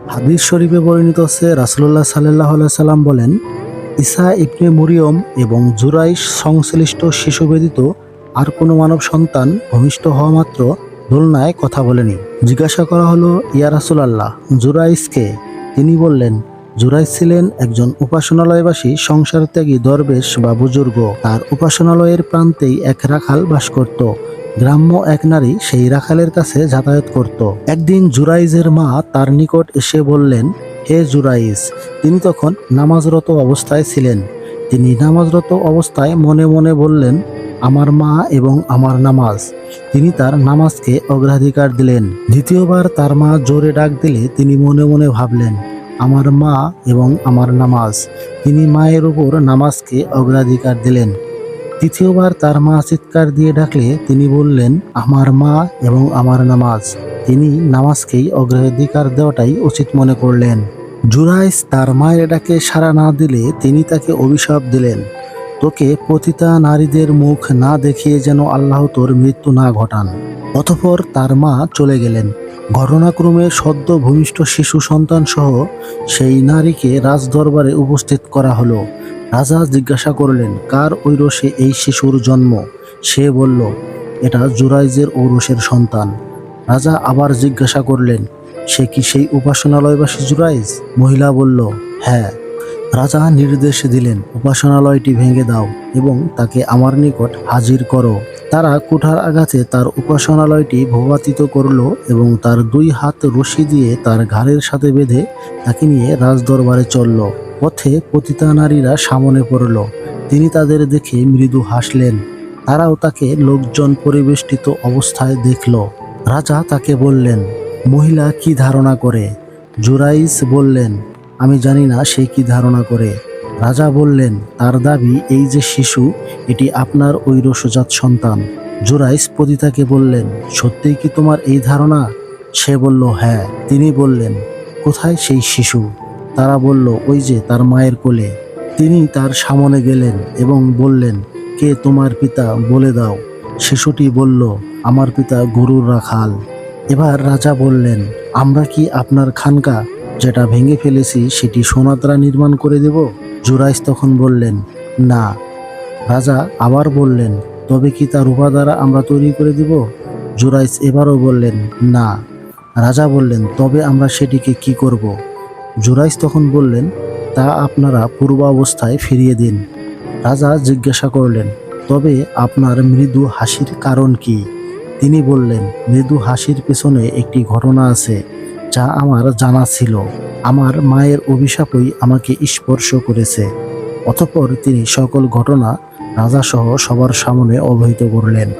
হাদিস শরীফে পরিণত হচ্ছে রাসুল্লাহ সাল্লাহ সাল্লাম বলেন, ঈসা ইবনে মরিয়ম এবং জুরাইশ সংশ্লিষ্ট শিশু ব্যতীত আর কোনো মানব সন্তান ভূমিষ্ঠ হওয়া মাত্র দোলনায় কথা বলেনি। জিজ্ঞাসা করা হলো, ইয়া রাসুলাল্লাহ জুরাইসকে তিনি বললেন জুরাইস ছিলেন একজন উপাসনালয়বাসী সংসার ত্যাগী দরবেশ বা বুজুর্গ। তার উপাসনালয়ের প্রান্তেই এক রাখাল বাস করত। গ্রাম্য এক নারী সেই রাখালের কাছে যাতায়াত করত। একদিন জুরাইজের মা তার নিকট এসে বললেন, হে জুরাইজ, তিনি তখন নামাজরত অবস্থায় ছিলেন। তিনি নামাজরত অবস্থায় মনে মনে বললেন, আমার মা এবং আমার নামাজ। তিনি তার নামাজকে অগ্রাধিকার দিলেন। দ্বিতীয়বার তার মা জোরে ডাক দিলে তিনি মনে মনে ভাবলেন, আমার মা এবং আমার নামাজ। তিনি মায়ের উপর নামাজকে অগ্রাধিকার দিলেন। তৃতীয়বার তার মা চিৎকার দিয়ে ডাকলে তিনি বললেন, আমার মা এবং আমার নামাজ। তিনি নামাজকেই অগ্রাধিকার দেওয়াটাই উচিত মনে করলেন। জুরাইস তার মায়ের ডাকে সাড়া না দিলে তিনি তাকে অভিশাপ দিলেন। তোকে পতিতা নারীদের মুখ না দেখিয়ে যেন আল্লাহ তোর মৃত্যু না ঘটান। অতঃপর তার মা চলে গেলেন। ঘটনাক্রমে সদ্য ভূমিষ্ঠ শিশু সন্তান সহ সেই নারীকে রাজদরবারে উপস্থিত করা হলো। রাজা জিজ্ঞাসা করলেন, কার ঐরসে এই শিশুর জন্ম? সে বলল, এটা জুরাইজের ঔরসের সন্তান। রাজা আবার জিজ্ঞাসা করলেন, সে কি সেই উপাসনালয়বাসী জুরাইজ? মহিলা বলল হ্যাঁ। রাজা নির্দেশ দিলেন, উপাসনালয়টি ভেঙে দাও এবং তাকে আমার নিকট হাজির করো। তারা কুঠার আঘাতে তার উপাসনালয়টি ভূপাতিত করল এবং তার দুই হাত রশি দিয়ে তার ঘাড়ের সাথে বেঁধে তাকে নিয়ে রাজদরবারে চলল। পথে পতিতা নারীরা সামনে পড়ল। তিনি তাদের দেখে মৃদু হাসলেন। তারাও তাকে লোকজন পরিবেষ্টিত অবস্থায় দেখল। রাজা তাকে বললেন, মহিলা কি ধারণা করে? জুরাইস বললেন, আমি জানি না সে কি ধারণা করে। রাজা বললেন, তার দাবি এই যে শিশু, এটি আপনার ঐরসজাত সন্তান। জুরাইস পতিতাকে বললেন, সত্যিই কি তোমার এই ধারণা? সে বলল হ্যাঁ। তিনি বললেন, কোথায় সেই শিশু? তারা বলল, ওই যে তার মায়ের কোলে। তিনি তার সামনে গেলেন এবং বললেন, কে তোমার পিতা বলে দাও? শিশুটি বলল, আমার পিতা গরুর রাখাল। এবার রাজা বললেন, আমরা কি আপনার খানকা, যেটা ভেঙে ফেলেছি, সেটি সোনাতরা নির্মাণ করে দেব? জুরাইস তখন বললেন, না। রাজা আবার বললেন, তবে কি তার রূপা দ্বারা আমরা তৈরি করে দেব? জুরাইস এবারও বললেন, না। রাজা বললেন, তবে আমরা সেটিকে কি করব? জুরাইস তখন বললেন, তা আপনারা পূর্বাবস্থায় ফিরিয়ে দিন। রাজা জিজ্ঞাসা করলেন, তবে আপনার মৃদু হাসির কারণ কি? তিনি বললেন, মৃদু হাসির পেছনে একটি ঘটনা আছে, যা আমার জানা ছিল। আমার মায়ের অভিশাপই আমাকে স্পর্শ করেছে। অতঃপর তিনি সকল ঘটনা রাজাসহ সবার সামনে অবহিত করলেন।